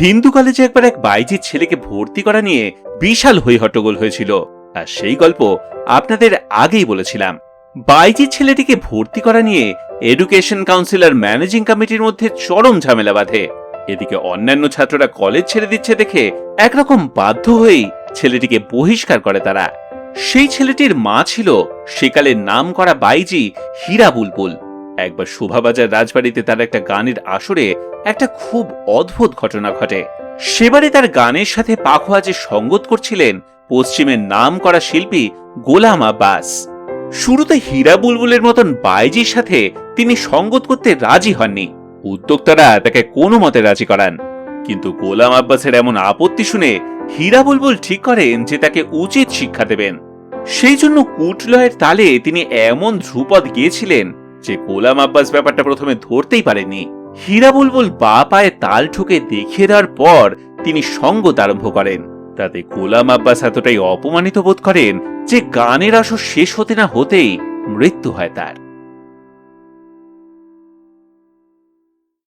হিন্দু কলেজে একবার এক বাইজির ছেলেকে ভর্তি করা নিয়ে বিশাল হই হট্টগোল হয়েছিল। আর সেই গল্প আপনাদের আগেই বলেছিলাম। বাইজির ছেলেটিকে ভর্তি করা নিয়ে এডুকেশন কাউন্সিলর ম্যানেজিং কমিটির মধ্যে চরম ঝামেলা বাঁধে। এদিকে অন্যান্য ছাত্ররা কলেজ ছেড়ে দিচ্ছে দেখে একরকম বাধ্য হয়েই ছেলেটিকে বহিষ্কার করে তারা। সেই ছেলেটির মা ছিল সেকালের নাম করা বাইজি হীরা বুলবুল। একবার শোভাবাজার রাজবাড়িতে তার একটা গানের আসরে একটা খুব অদ্ভুত ঘটনা ঘটে। সেবারে তার গানের সাথে পাখোয়াজে সঙ্গত করছিলেন, পশ্চিমের নাম করা শিল্পী গোলাম আব্বাস। শুরুতে হীরা বুলবুলের মতন বাইজির সাথে তিনি সঙ্গত করতে রাজি হননি। উদ্যোক্তারা তাকে কোনো মতে রাজি করান। কিন্তু গোলাম আব্বাসের এমন আপত্তি শুনে হীরা বুলবুল ঠিক করেন যে তাকে উচিত শিক্ষা দেবেন। সেই জন্য কুটলয়ের তালে তিনি এমন ধ্রুপদ গিয়েছিলেন যে গোলাম আব্বাস ব্যাপারটা প্রথমে ধরতেই পারেনি হীরা বুলবুল বা পায়ে তাল ঠুকে দেখিয়ে দেওয়ার পর তিনি সঙ্গত আরম্ভ করেন। তাতে গোলাম আব্বাস এতটাই অপমানিত বোধ করেন যে গানের আসর শেষ হতে না হতেই মৃত্যু হয় তার।